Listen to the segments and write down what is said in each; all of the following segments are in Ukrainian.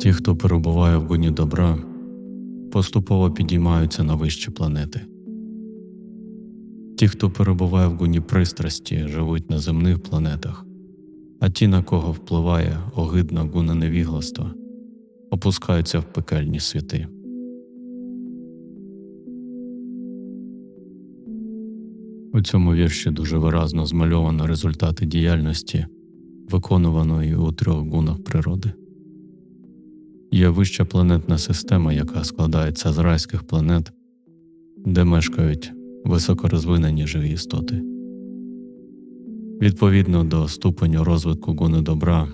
Ті, хто перебуває в гуні добра, поступово підіймаються на вищі планети. Ті, хто перебуває в гуні пристрасті, живуть на земних планетах, а ті, на кого впливає огидна гуна невігластва, опускаються в пекельні світи. У цьому вірші дуже виразно змальовано результати діяльності, виконуваної у трьох гунах природи. Є вища планетна система, яка складається з райських планет, де мешкають високорозвинені живі істоти. Відповідно до ступеню розвитку гуни добра,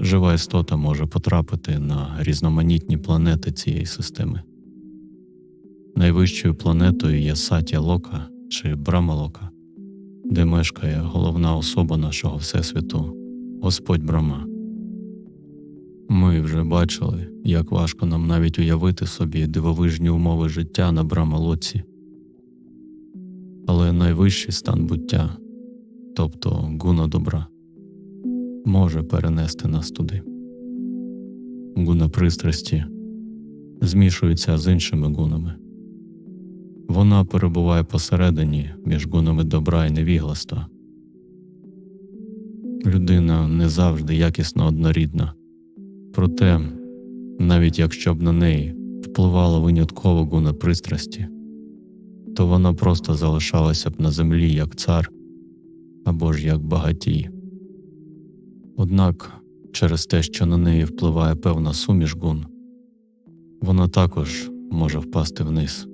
жива істота може потрапити на різноманітні планети цієї системи. Найвищою планетою є Сатя Лока чи Брамалока, де мешкає головна особа нашого Всесвіту, Господь Брама. Ми вже бачили, як важко нам навіть уявити собі дивовижні умови життя на Брамалоці. Але найвищий стан буття, тобто гуна добра, може перенести нас туди. Гуна пристрасті змішується з іншими гунами. Вона перебуває посередині між гунами добра і невігластва. Людина не завжди якісно однорідна, проте, навіть якщо б на неї впливала винятково гуна пристрасті, то вона просто залишалася б на землі як цар або ж як багатій. Однак через те, що на неї впливає певна суміш гун, вона також може впасти вниз.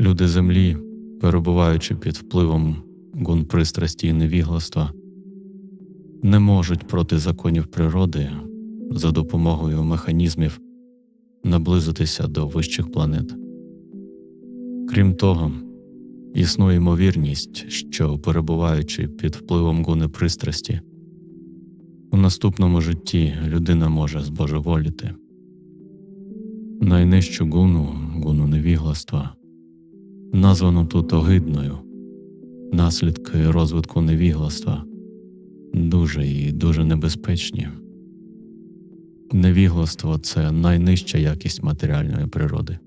Люди землі, перебуваючи під впливом гун пристрасті і невігластва, не можуть проти законів природи за допомогою механізмів наблизитися до вищих планет. Крім того, існує ймовірність, що перебуваючи під впливом гуни пристрасті, у наступному житті людина може збожеволіти. Найнижчу гуну, гуну невігластва, названо тут огидною, наслідки розвитку невігластва дуже і дуже небезпечні. Невігластво це найнижча якість матеріальної природи.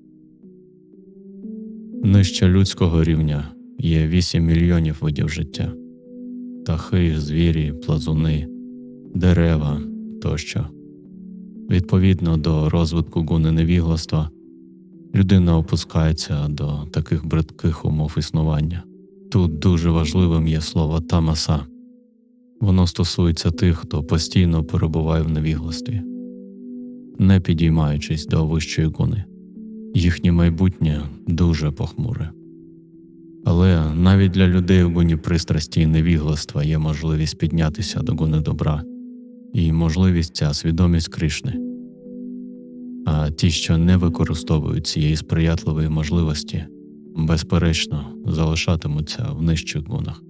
Нижче людського рівня є 8 мільйонів видів життя птахи, звірі, плазуни, дерева тощо. Відповідно до розвитку гуни невігластва, людина опускається до таких бридких умов існування. Тут дуже важливим є слово тамаса. Воно стосується тих, хто постійно перебуває в невігластві, не підіймаючись до вищої гуни. Їхнє майбутнє дуже похмуре. Але навіть для людей у гуні пристрасті і невігластва є можливість піднятися до гуни добра, і можливість ця свідомість Кришни. А ті, що не використовують цієї сприятливої можливості, безперечно залишатимуться в нижчих гунах.